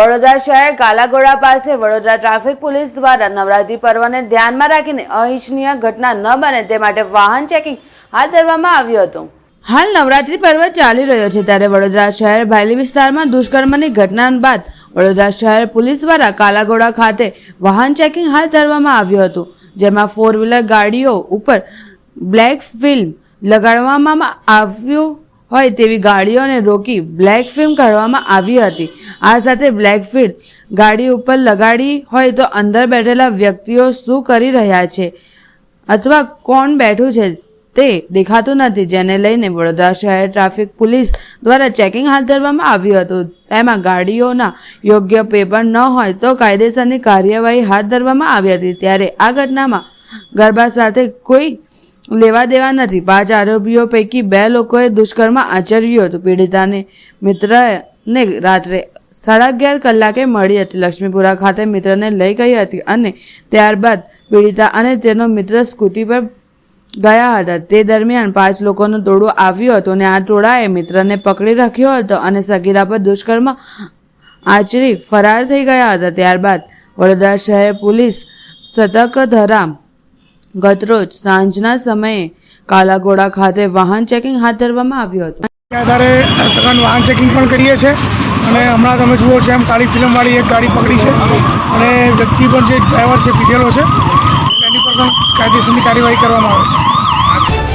વડોદરા શહેર કાલાઘોડા પાસે Vadodara traffic police દ્વારા નવરાત્રી પર્વને ધ્યાનમાં રાખીને અહિંસનીય ઘટના ન બને તે માટે વાહન ચેકિંગ હાથ ધરવામાં આવ્યું હતું. હાલ નવરાત્રી પર્વ ચાલી રહ્યો છે ત્યારે વડોદરા શહેર ભાયલી વિસ્તારમાં દુષ્કર્મની ઘટના બાદ વડોદરા શહેર પોલીસ દ્વારા કાલાઘોડા ખાતે વાહન ચેકિંગ હાથ ધરવામાં આવ્યું હતું, જેમાં ફોર વ્હીલર ગાડીઓ ઉપર બ્લેક ફિલ્મ લગાડવામાં આવ્યું હોય તેવી ગાડીઓને રોકી બ્લેક ફિલ્મ કાઢવામાં આવી હતી. આ સાથે બ્લેક ફિલ્મ ગાડી ઉપર લગાડી હોય તો અંદર બેઠેલા વ્યક્તિઓ શું કરી રહ્યા છે? અથવા કોણ બેઠું છે તે દેખાતું નથી, જેને લઈને વડોદરા શહેર ટ્રાફિક પોલીસ દ્વારા ચેકિંગ હાથ ધરવામાં આવ્યું હતું. તેમાં ગાડીઓના યોગ્ય પેપર ન હોય તો કાયદેસરની કાર્યવાહી હાથ ધરવામાં આવી હતી. ત્યારે આ ઘટનામાં ગરબા સાથે કોઈ લેવા દેવા નથી. પાંચ આરોપીઓ પૈકી બે લોકોએ દુષ્કર્મ આચર્યું હતું. પીડિતાને મિત્રને રાત્રે સાડા અગિયાર કલાકે મળી હતી. લક્ષ્મીપુરા ખાતે મિત્રને લઈ ગઈ હતી અને ત્યારબાદ પીડિતા અને તેનો મિત્ર સ્કૂટી પર ગયા હતા. તે દરમિયાન પાંચ લોકોનું ટોળું આવ્યું હતું અને આ ટોળાએ મિત્રને પકડી રાખ્યો હતો અને સગીરા પર દુષ્કર્મ આચરી ફરાર થઈ ગયા હતા. ત્યારબાદ વડોદરા શહેર પોલીસ સતર્ક ધરામ ગતરોજ સાંજના સમયે કાલાઘોડા ખાતે વાહન ચેકિંગ હાથ ધરવામાં આવ્યું હતું. આધારે સઘન વાહન ચેકિંગ પણ કરીએ છીએ અને હમણાં તમે જુઓ છો એમ કાળી ફિલ્મવાળી એક ગાડી પકડી છે અને વ્યક્તિ પણ જે ડ્રાઈવર છે, પીધેલો છે, એની પર પણ કાયદેસરની કાર્યવાહી કરવામાં આવે છે.